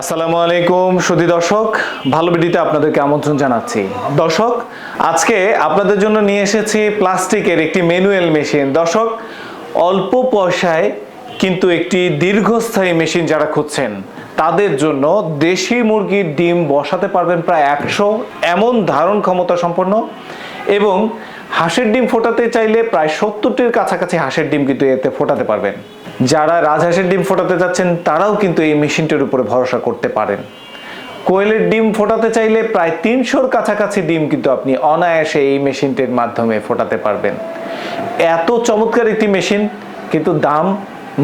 আসসালামু আলাইকুম, সুধী দর্শক। ভালো ভিডিওতে আপনাদেরকে আমন্ত্রণ জানাচ্ছি। দর্শক, আজকে আপনাদের জন্য নিয়ে এসেছি প্লাস্টিকের একটি ম্যানুয়াল মেশিন। দর্শক, অল্প পয়সায় কিন্তু একটি দীর্ঘস্থায়ী মেশিন যারা খুঁজছেন, তাদের জন্য দেশি মুরগির ডিম বসাতে পারবেন প্রায় একশো এমন ধারণ ক্ষমতা সম্পন্ন। এবং হাঁসের ডিম ফোটাতে চাইলে প্রায় সত্তরটির কাছাকাছি হাঁসের ডিম কিন্তু এতে ফোটাতে পারবেন। যারা রাজহাঁসের ডিম ফোটাতে যাচ্ছেন, তারাও কিন্তু এই মেশিনটির উপরে ভরসা করতে পারেন। কোয়েলের ডিম ফোটাতে চাইলে প্রায় তিনশোর কাছাকাছি ডিম কিন্তু আপনি অনায়াসে এই মেশিনটির মাধ্যমে ফোটাতে পারবেন। এত চমৎকার একটি মেশিন, কিন্তু দাম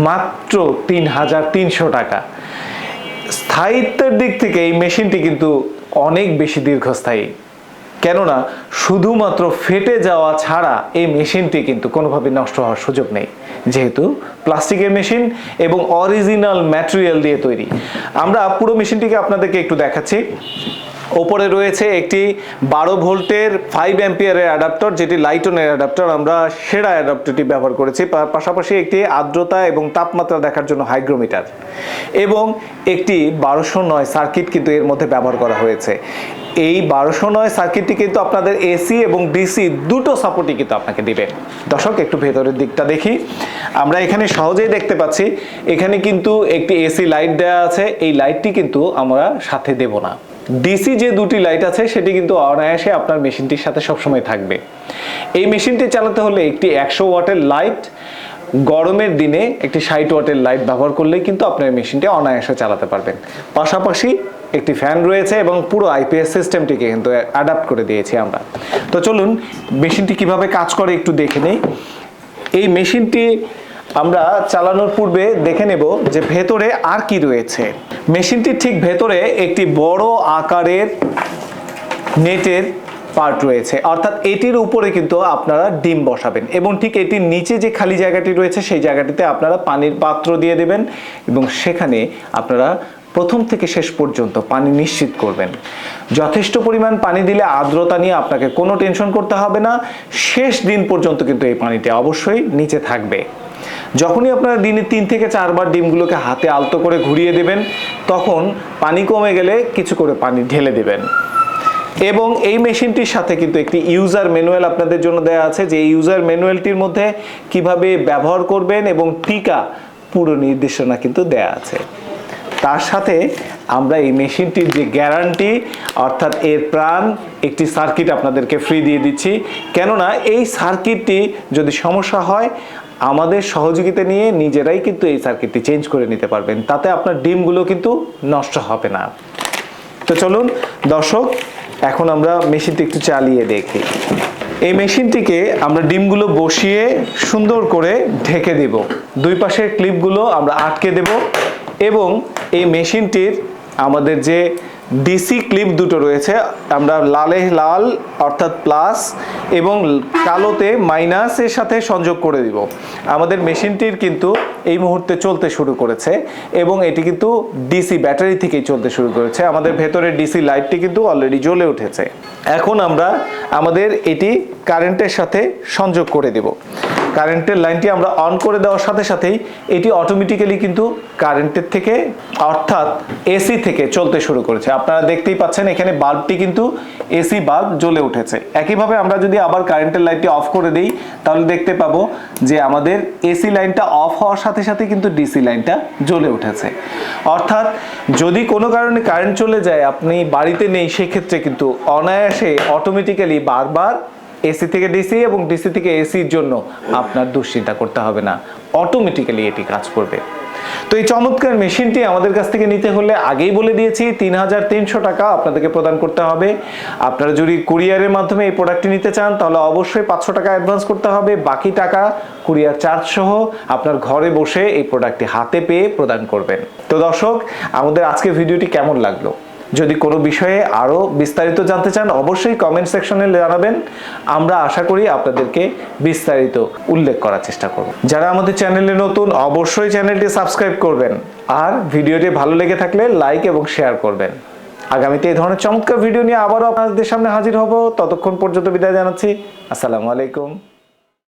মাত্র তিন হাজার তিনশো টাকা। স্থায়িত্বের দিক থেকে এই মেশিনটি কিন্তু অনেক বেশি দীর্ঘস্থায়ী। কেননা শুধুমাত্র ফেটে যাওয়া ছাড়া এই মেশিনটি কিন্তু কোনোভাবে নষ্ট হওয়ার সুযোগ নেই। যেহেতু প্লাস্টিকের মেশিন এবং অরিজিনাল ম্যাটেরিয়াল দিয়ে তৈরি। আমরা পুরো মেশিনটিকে আপনাদেরকে একটু দেখাচ্ছি। ওপরে রয়েছে একটি বারো ভোল্টের ফাইভ অ্যাম্পিয়ারের অ্যাডাপ্টার যেটি লাইটনের অ্যাডাপ্টার আমরা সেরা অ্যাডাপ্টারটি ব্যবহার করেছি পাশাপাশি একটি আর্দ্রতা এবং তাপমাত্রা দেখার জন্য হাইগ্রোমিটার এবং একটি বারোশো নয় সার্কিট কিন্তু এর মধ্যে ব্যবহার করা হয়েছে। এই বারোশো নয় সার্কিটটি কিন্তু আপনাদের এসি এবং ডিসি দুটো সাপোর্টই কিন্তু আপনাকে দিবে। দর্শক, একটু ভেতরের দিকটা দেখি। আমরা এখানে সহজেই দেখতে পাচ্ছি, এখানে কিন্তু একটি এসি লাইট দেওয়া আছে। এই লাইটটি কিন্তু আমরা সাথে দেব না। ডিসি যে দুটি লাইট আছে, সেটি কিন্তু অনায়াসে আপনার মেশিনটির সাথে সবসময় থাকবে। এই মেশিনটি চালাতে হলে একটি একশো ওয়াটের লাইট গরমের দিনে একটি ষাট ওয়াটের লাইট ব্যবহার করলেই কিন্তু আপনার মেশিনটি অনায়াসে চালাতে পারবেন। পাশাপাশি একটি ফ্যান রয়েছে এবং পুরো আইপিএস সিস্টেমটিকে কিন্তু অ্যাডাপ্ট করে দিয়েছি আমরা। তো চলুন, মেশিনটি কীভাবে কাজ করে একটু দেখে নেই। এই মেশিনটি আমরা চালানোর পূর্বে দেখে নেব যে ভেতরে আর কি রয়েছে। মেশিনটির ঠিক ভেতরে একটি বড় আকারের নেটের পার্ট রয়েছে। অর্থাৎ এটির উপরে কিন্তু আপনারা ডিম বসাবেন এবং ঠিক এটির নিচে যে খালি জায়গাটি রয়েছে, সেই জায়গাটিতে আপনারা পানির পাত্র দিয়ে দেবেন এবং সেখানে আপনারা প্রথম থেকে শেষ পর্যন্ত পানি নিশ্চিত করবেন। যথেষ্ট পরিমাণ পানি দিলে আর্দ্রতা নিয়ে আপনাকে কোনো টেনশন করতে হবে না। শেষ দিন পর্যন্ত কিন্তু এই পানিটি অবশ্যই নিচে থাকবে। যখনই আপনারা দিনে তিন থেকে চারবার ডিমগুলোকে হাতে আলতো করে ঘুরিয়ে দেবেন, তখন পানি কমে গেলে কিছু করে পানি ঢেলে দেবেন। এবং এই মেশিনটির সাথে কিন্তু একটি ইউজার ম্যানুয়াল আপনাদের জন্য দেওয়া আছে, যে ইউজার ম্যানুয়ালটির মধ্যে কীভাবে ব্যবহার করবেন এবং টিকা পুরো নির্দেশনা কিন্তু দেয়া আছে। তার সাথে আমরা এই মেশিনটির যে গ্যারান্টি, অর্থাৎ এর প্রাণ, একটি সার্কিট আপনাদেরকে ফ্রি দিয়ে দিচ্ছি। কেননা এই সার্কিটটি যদি সমস্যা হয়, আমাদের সহযোগিতা নিয়ে নিজেরাই কিন্তু এই সার্কিটটি চেঞ্জ করে নিতে পারবেন। তাতে আপনার ডিমগুলো কিন্তু নষ্ট হবে না। তো চলুন, দর্শক, এখন আমরা মেশিনটি একটু চালিয়ে দেখি। এই মেশিনটিকে আমরা ডিমগুলো বসিয়ে সুন্দর করে ঢেকে দেব। দুই পাশের ক্লিপগুলো আমরা আটকে দেব। এবং এই মেশিনটির আমাদের যে ডিসি ক্লিপ দুটো রয়েছে, আমরা লালে লাল অর্থাৎ প্লাস এবং কালোতে মাইনাসের সাথে সংযোগ করে দিব। আমাদের মেশিনটির কিন্তু এই মুহূর্তে চলতে শুরু করেছে এবং এটি কিন্তু ডিসি ব্যাটারি থেকেই চলতে শুরু করেছে। আমাদের ভেতরে ডিসি লাইটটি কিন্তু অলরেডি জ্বলে উঠেছে। এখন আমরা আমাদের এটি কারেন্টের সাথে সংযোগ করে দেব। কারেন্টের লাইনটি আমরা অন করে দেওয়ার সাথে সাথেই এটি অটোমেটিক্যালি কিন্তু কারেন্টের থেকে, অর্থাৎ এসি থেকে চলতে শুরু করেছে। আপনারা দেখতেই পাচ্ছেন এখানে বাল্বটি কিন্তু এসি বাল্ব জ্বলে উঠেছে। একইভাবে আমরা যদি আবার কারেন্টের লাইনটি অফ করে দিই, তাহলে দেখতে পাবো যে আমাদের এসি লাইনটা অফ হওয়ার সাথে সাথে কিন্তু ডিসি লাইনটা জ্বলে উঠেছে। অর্থাৎ যদি কোনো কারণে কারেন্ট চলে যায়, আপনি বাড়িতে নেই, সেক্ষেত্রে কিন্তু অনায়াসে অটোমেটিক্যালি বারবার এসি থেকে ডিসি এবং ডিসি থেকে এসির জন্য আপনার দুশ্চিন্তা করতে হবে না। অটোমেটিক্যালি এটি কাজ করবে। তো এই চমৎকার মেশিনটি আমাদের কাছ থেকে নিতে হলে আগেই বলে দিয়েছি, তিন হাজার তিনশো টাকা আপনাদেরকে প্রদান করতে হবে। আপনারা যদি কুরিয়ারের মাধ্যমে এই প্রোডাক্টটি নিতে চান, তাহলে অবশ্যই পাঁচশো টাকা অ্যাডভান্স করতে হবে। বাকি টাকা কুরিয়ার চার্জ সহ আপনার ঘরে বসে এই প্রোডাক্টটি হাতে পেয়ে প্রদান করবেন। তো দর্শক, আমাদের আজকের ভিডিওটি কেমন লাগল? যদি কোনো বিষয়ে আরও বিস্তারিত জানতে চান, অবশ্যই কমেন্ট সেকশনে জানাবেন। আমরা আশা করি আপনাদেরকে বিস্তারিত উল্লেখ করার চেষ্টা করব। যারা আমাদের চ্যানেলে নতুন, অবশ্যই চ্যানেলটি সাবস্ক্রাইব করবেন। আর ভিডিওটি ভালো লেগে থাকলে লাইক এবং শেয়ার করবেন। আগামীতে এই ধরনের চমৎকার ভিডিও নিয়ে আবারও আপনাদের সামনে হাজির হব। ততক্ষণ পর্যন্ত বিদায় জানাচ্ছি। আসসালামু আলাইকুম।